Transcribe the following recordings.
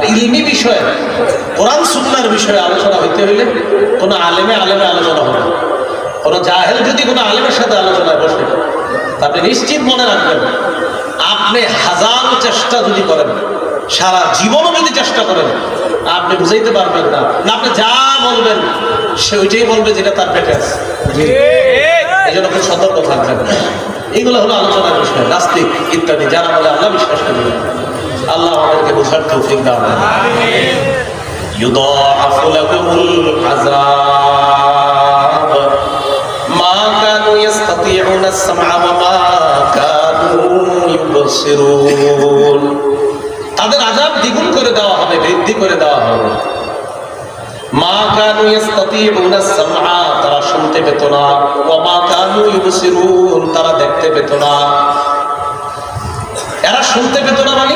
আর ইলমি বিষয়ে, কোরআন সুন্নার বিষয়ে আলোচনা হইতে হইলে কোনো আলেমে আলেমে আলোচনা হবে কোনো জাহেল যদি কোনো আলেমের সাথে আলোচনায় বসে, তা আপনি নিশ্চিত মনে রাখবেন, আপনি হাজার চেষ্টা যদি করেন, সারা জীবনও যদি চেষ্টা করেন, আপনি বুঝাইতে পারবেন না। না, আপনি যা বলবেন, সে ওইটাই বলবে যেটা তার পেটে আছে। এই জন্য খুব সতর্ক থাকবেন। এইগুলো হলো আলোচনার বিষয়, নাস্তিক, ইত্যাদি, যারা বলে আল্লাহ বিশ্বাস করি। না। আল্লাহ আমাদেরকে বোঝার তৌফিক দাও يضاعف لهم العذاب ما كانوا يستطيعون السمع وما كانوا يبصرون তাদের আজাব দ্বিগুণ করে দেওয়া হবে বৃদ্ধি করে দেওয়া হবে মা কানু ইস্তাতিউনা সামআ তারা শুনতে পেত না ওয়া মা কানু ইবসিরুন তারা দেখতে পেত না এরা শুনতে পেত না মানে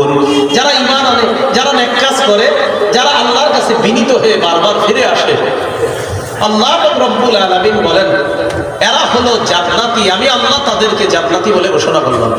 করে, যারা আল্লাহর কাছে বিনীত হয়ে বারবার ফিরে আসে। আল্লাহ রব্বুল আলমিন বলেন, এরা হলো জান্নাতি। আমি আল্লাহ তাদেরকে জান্নাতি বলে ঘোষণা করলাম।